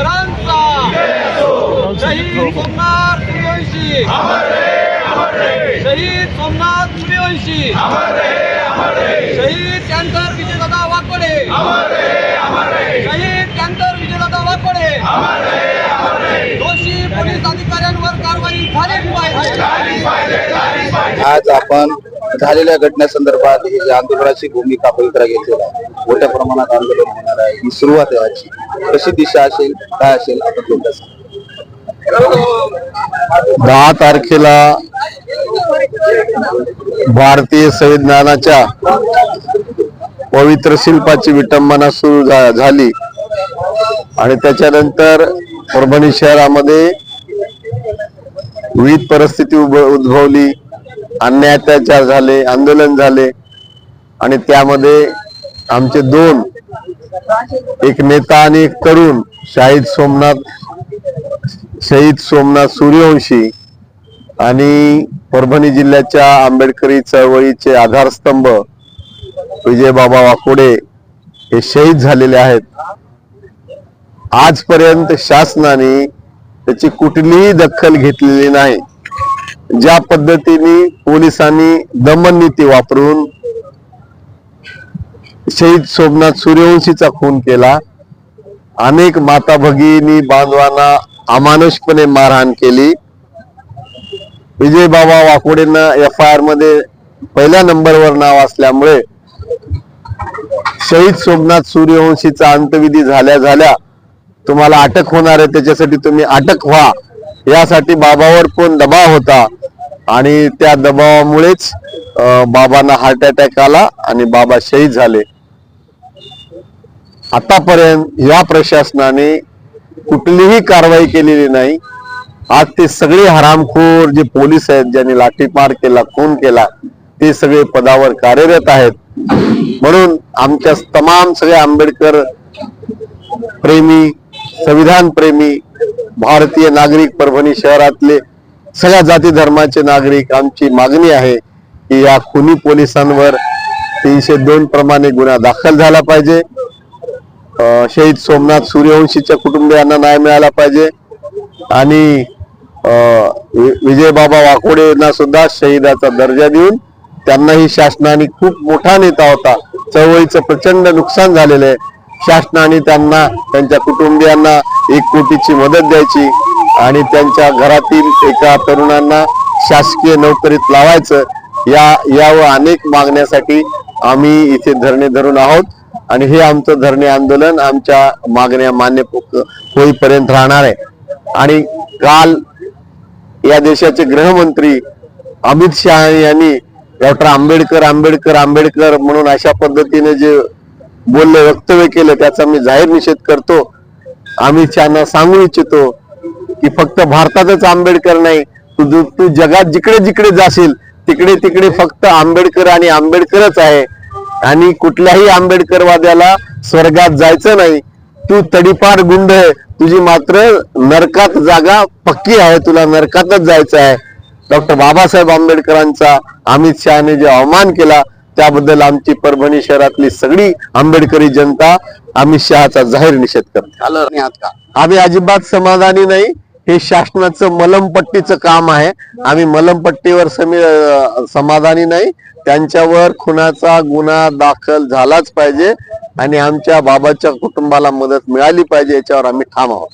वीरांचा शहीद सोमनाथ सूर्यवंशी। शहीद सोमनाथ सूर्यवंशी। शहीद कॅन्सर विजयदादा वाकोडे। शहीद कॅन्सर विजयदादा वाकोडे। दोषी पोलीस अधिकाऱ्यांवर कारवाई झाली पाहिजे। आज आपण झालेल्या घटनेसंदर्भात हे जी आंदोलनाची भूमिका पवित्रा घेतलेला आहे मोठ्या प्रमाणात आंदोलन होणार आहे ही सुरुवात आहे आजची. कशी दिशा असेल काय असेल आपण थोडक्यात दहा तारखेला भारतीय संविधानाच्या पवित्र शिल्पाची विटंबना सुरू झाली. आणि त्याच्यानंतर परभणी शहरामध्ये विविध परिस्थिती उभ- उद्भवली. अन्याय अत्याचार झाले आंदोलन झाले आणि त्यामध्ये आमचे दोन एक नेता आणि एक तरुण शाहीद सोमनाथ शहीद सोमनाथ सूर्यवंशी आणि परभणी जिल्ह्याच्या आंबेडकरी चळवळीचे आधारस्तंभ विजयबाबा वाकोडे हे शहीद झालेले आहेत. आजपर्यंत शासनाने त्याची कुठलीही दखल घेतलेली नाही. ज्या पद्धतीने पोलिसांनी दमन नीती वापरून शहीद सोमनाथ सूर्यवंशीचा खून केला अनेक माता भगिनी बांधवांना अमानुषपणे मारहाण केली. विजय बाबा वाकोडेंना एफ आय आरमध्ये पहिल्या नंबरवर नाव असल्यामुळे शहीद सोमनाथ सूर्यवंशीचा अंतविधी झाल्या झाल्या तुम्हाला अटक होणार आहे त्याच्यासाठी तुम्ही अटक व्हा. यासाठी बाबावर पण दबाव होता आणि त्या दबावामुळेच बाबांना हार्ट अटॅक आला आणि बाबा शहीद झाले. आतापर्यंत या प्रशासनाने कुठलीही कारवाई केलेली नाही. आज ते सगळे हरामखोर जे पोलीस आहेत ज्यांनी लाठीमार केला खून केला ते सगळे पदावर कार्यरत आहेत. म्हणून आमच्या तमाम सगळे आंबेडकर प्रेमी संविधान प्रेमी भारतीय नागरिक परभणी शहरातले सगळ्या जाती धर्माचे नागरिक आमची मागणी आहे की या खुनी पोलिसांवर तीनशे दोन प्रमाणे गुन्हा दाखल झाला पाहिजे. शहीद सोमनाथ सूर्यवंशीच्या कुटुंबियांना न्याय मिळाला पाहिजे. आणि विजय बाबा विजयबाबा वाकोडेंना सुद्धा शहीदाचा दर्जा देऊन त्यांनाही शासनाने खूप मोठा नेता होता. चळवळीचं प्रचंड नुकसान झालेलं आहे. शासनाने त्यांना त्यांच्या कुटुंबियांना एक कोटीची मदत द्यायची. आणि त्यांच्या घरातील एका तरुणांना शासकीय नोकरीत लावायचं या यावर अनेक मागण्यासाठी आम्ही इथे धरणे धरून आहोत. आणि हे आमचं धरणे आंदोलन आमच्या मागण्या मान्य होईपर्यंत राहणार आहे. आणि काल या देशाचे गृहमंत्री अमित शहा यांनी डॉक्टर आंबेडकर आंबेडकर आंबेडकर म्हणून अशा पद्धतीने जे बोललं वक्तव्य केलं त्याचा मी जाहीर निषेध करतो. आम्ही त्यांना सांगू इच्छितो की फक्त भारतातच आंबेडकर नाही. तू तू- जगात जिकडे जिकडे जाशील तिकडे तिकडे फक्त आंबेडकर आणि आंबेडकरच आहे. आणि कुठल्याही आंबेडकरवाद्याला स्वर्गात जायचं नाही. तू तडीपार गुंड आहे. तुझी मात्र नरकात जागा पक्की आहे. तुला नरकातच जायचं आहे. डॉक्टर बाबासाहेब आंबेडकरांचा अमित शहाने जे अवमान केला त्याबद्दल आमची परभणी शहरातली सगळी आंबेडकरी जनता अमित शहाचा जाहीर निषेध करते. आम्ही अजिबात समाधानी नाही. हे शासनाचं मलमपट्टीचं काम आहे. आम्ही मलमपट्टीवर समी समाधानी नाही. त्यांच्यावर खुनाचा गुन्हा दाखल झालाच पाहिजे आणि आमच्या बाबाच्या कुटुंबाला मदत मिळाली पाहिजे याच्यावर आम्ही ठाम आहोत.